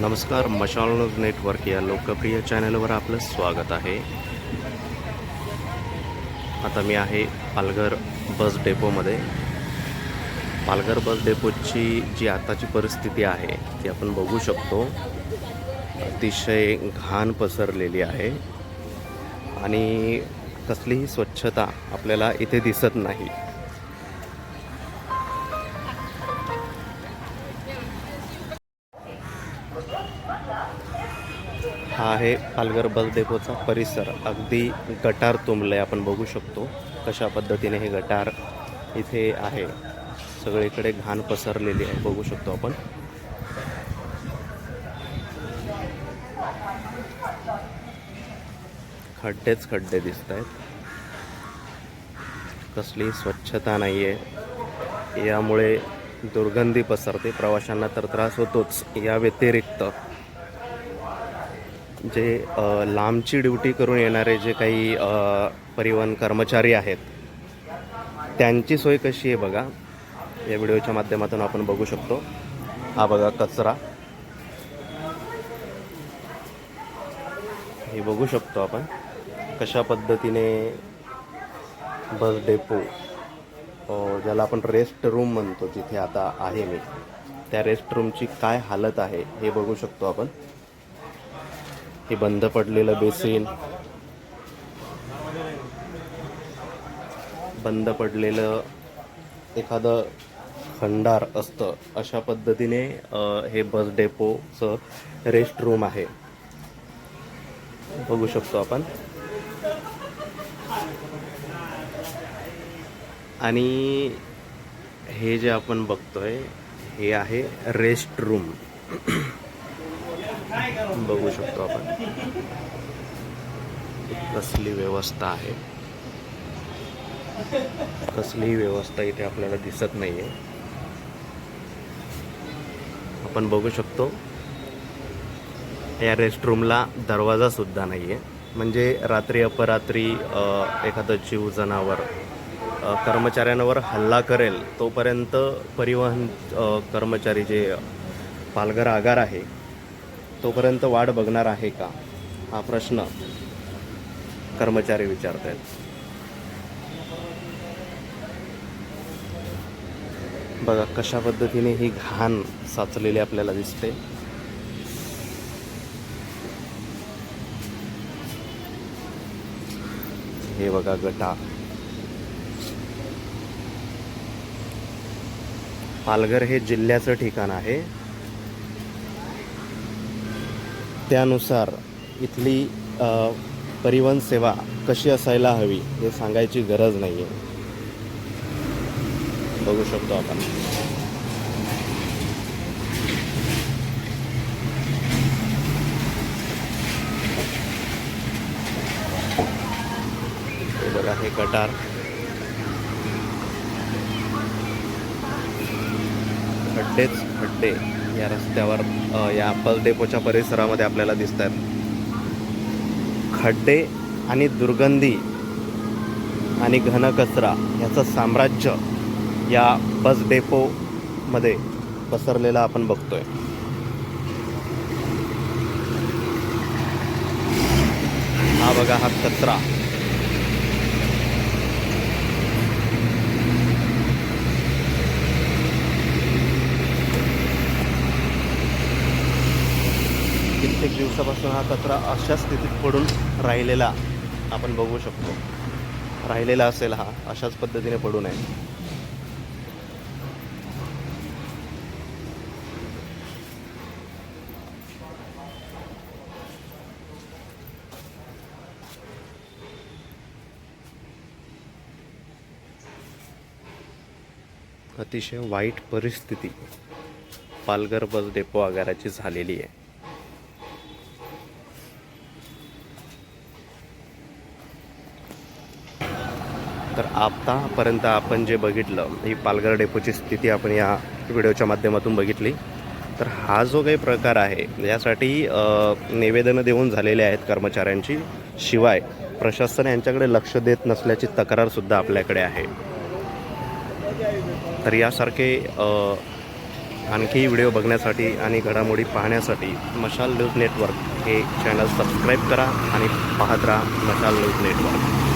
नमस्कार मशाल news network या लोकप्रिय चॅनलवर आपलं स्वागत आहे. आता मी आहे पालघर बस डेपोमध्ये. पालघर बस डेपोची जी आताची परिस्थिती आहे ती आपण बघू शकतो. अतिशय घाण पसरलेली आहे. आणि कसलीही स्वच्छता आपल्याला इथे दिसत नाही. हा आहे पालघर बस डेपोचा परिसर. अगदी गटार तुंबलं आहे आपण बघू शकतो कशा पद्धतीने हे गटार इथे आहे. सगळीकडे घाण पसरलेली आहे बघू शकतो आपण. खड्डेच खड्डे दिसत आहेत कसली स्वच्छता नाही आहे यामुळे दुर्गंधी पसरते प्रवाशांना तर त्रास होतोच. या व्यतिरिक्त जे लांबची ड्युटी करून येणारे जे काही परिवहन कर्मचारी आहेत त्यांची सोय कशी आहे बघा. या व्हिडिओच्या माध्यमातून आपण बघू शकतो. हा बघा कचरा. हे बघू शकतो आपण कशा पद्धतीने बस डेपो ज्याला आपण रेस्ट रूम म्हणतो जिथे आता आहे मी. त्या रेस्ट रूमची काय हालत आहे हे बघू शकतो आपण. हे बंद पडलेलं बेसिन. बंद पडलेलं एखादं खंडार असतं. अशा पद्धतीने हे बस डेपोचं रेस्ट रूम आहे. बघू शकतो आपण. आणि हे जे आपण बघतोय हे आहे रेस्ट रूम बघू शकतो आपण. कसली व्यवस्था आहे. कसलीही व्यवस्था इथे आपल्याला दिसत नाही आहे आपण बघू शकतो. या रेस्टरूमला दरवाजा सुद्धा नाही आहे म्हणजे रात्री अपरात्री एखादं जीव जनावर कर्मचाऱ्यांवर हल्ला करेल तोपर्यंत परिवहन कर्मचारी जे पालघर आगार आहे तोपर्यंत वाढ बघणार आहे का? हा प्रश्न कर्मचारी विचारत आहेत बघा कशा पद्धतीने ही घाण साचलेली आपल्याला दिसते. हे बघा गटा. पालघर हे जिल्ह्याचं ठिकाण आहे. त्यानुसार इथली परिवहन सेवा कशी असायला हवी हे सांगायची गरज नाही आहे बघू शकतो आपण. हे बघा हे गटार खड्डेच खड्डे. या रस्त्यावर या बस डेपोच्या परिसरामध्ये आपल्याला दिसत आहेत खड्डे आणि दुर्गंधी आणि घनकचरा याचं साम्राज्य या बस डेपोमध्ये पसरलेलं आपण बघतोय. हा बघा हा कचरा. दिवसापासून हा कचरा अशा स्थितीत पडून राहिलेला आपण बघू शकतो. राहिलेला असेल हा अशाच पद्धतीने पडू नये. अतिशय वाईट परिस्थिती पालघर बस डेपो आगाराची झालेली आहे. तर आतापर्यंत आपण जे बघितलं ही पालघर डेपोची स्थिती आपण या व्हिडिओच्या माध्यमातून बघितली. तर हा जो काही प्रकार आहे यासाठी निवेदनं देऊन झालेले आहेत कर्मचाऱ्यांची. शिवाय प्रशासन यांच्याकडे लक्ष देत नसल्याची तक्रारसुद्धा आपल्याकडे आहे. तर यासारखे आणखी व्हिडिओ बघण्यासाठी आणि घडामोडी पाहण्यासाठी मशाल न्यूज नेटवर्क हे चॅनल सबस्क्राईब करा आणि पाहत राहा मशाल न्यूज नेटवर्क.